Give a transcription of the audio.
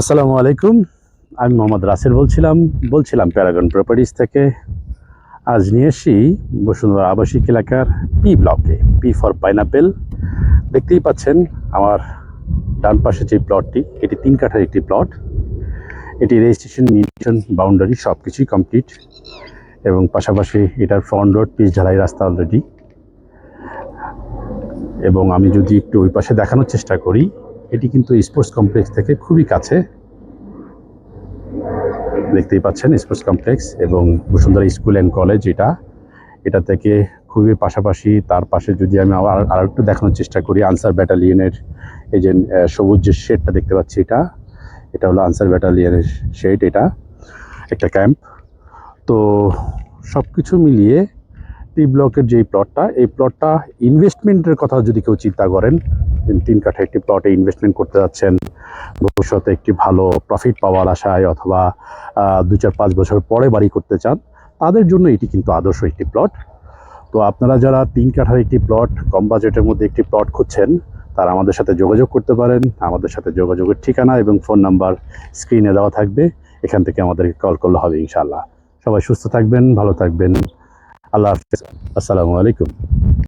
আসসালামু আলাইকুম। আমি মোহাম্মদ রাসেল বলছিলাম বলছিলাম প্যারাগন প্রপার্টিজ থেকে। আজ নিয়ে এসি বসুন্ধরা আবাসিক এলাকার পি ব্লকে পি ফর পাইনাপেল দেখতেই পাচ্ছেন আমার ডান পাশে যে প্লটটি এটি তিন কাঠার একটি প্লট এটি রেজিস্ট্রেশন মিউটেশন বাউন্ডারি সব কিছুই কমপ্লিট এবং পাশাপাশি এটার ফ্রন্ট রোড পিচ ঢালাই রাস্তা অলরেডি এবং আমি যদি একটু ওই পাশে দেখানোর চেষ্টা করি এটি কিন্তু স্পোর্টস কমপ্লেক্স থেকে খুবই কাছে। দেখতেই পাচ্ছেন স্পোর্টস কমপ্লেক্স এবং বসুন্ধরা স্কুল অ্যান্ড কলেজ এটা। এটা থেকে খুবই পাশাপাশি তার পাশে যদি আমি আবার আর একটু দেখানোর চেষ্টা করি, আনসার ব্যাটালিয়নের এই যে সবুজ যে শেডটা দেখতে পাচ্ছি এটা এটা হলো আনসার ব্যাটালিয়নের শেড এটা, একটা ক্যাম্প। তো সব কিছু মিলিয়ে টি ব্লকের যে প্লটটা, এই প্লটটা ইনভেস্টমেন্টের কথা যদি কেউ চিন্তা করেন তিন কাঠা একটি প্লটে ইনভেস্টমেন্ট করতে যাচ্ছেন। ভবিষ্যতে একটি ভালো প্রফিট পাওয়ার আশায় অথবা দু চার পাঁচ বছর পরে বাড়ি করতে চান, তাদের জন্য এটি কিন্তু আদর্শ একটি প্লট তো আপনারা যারা তিন কাঠার একটি প্লট কম বাজেটের মধ্যে একটি প্লট খুঁজছেন, তারা আমাদের সাথে যোগাযোগ করতে পারেন। আমাদের সাথে যোগাযোগের ঠিকানা এবং ফোন নাম্বার স্ক্রিনে দেওয়া থাকবে। এখান থেকে আমাদেরকে কল করলে হবে ইনশাল্লাহ সবাই সুস্থ থাকবেন, ভালো থাকবেন। আল্লাহ হাফিজ। আসসালামু আলাইকুম।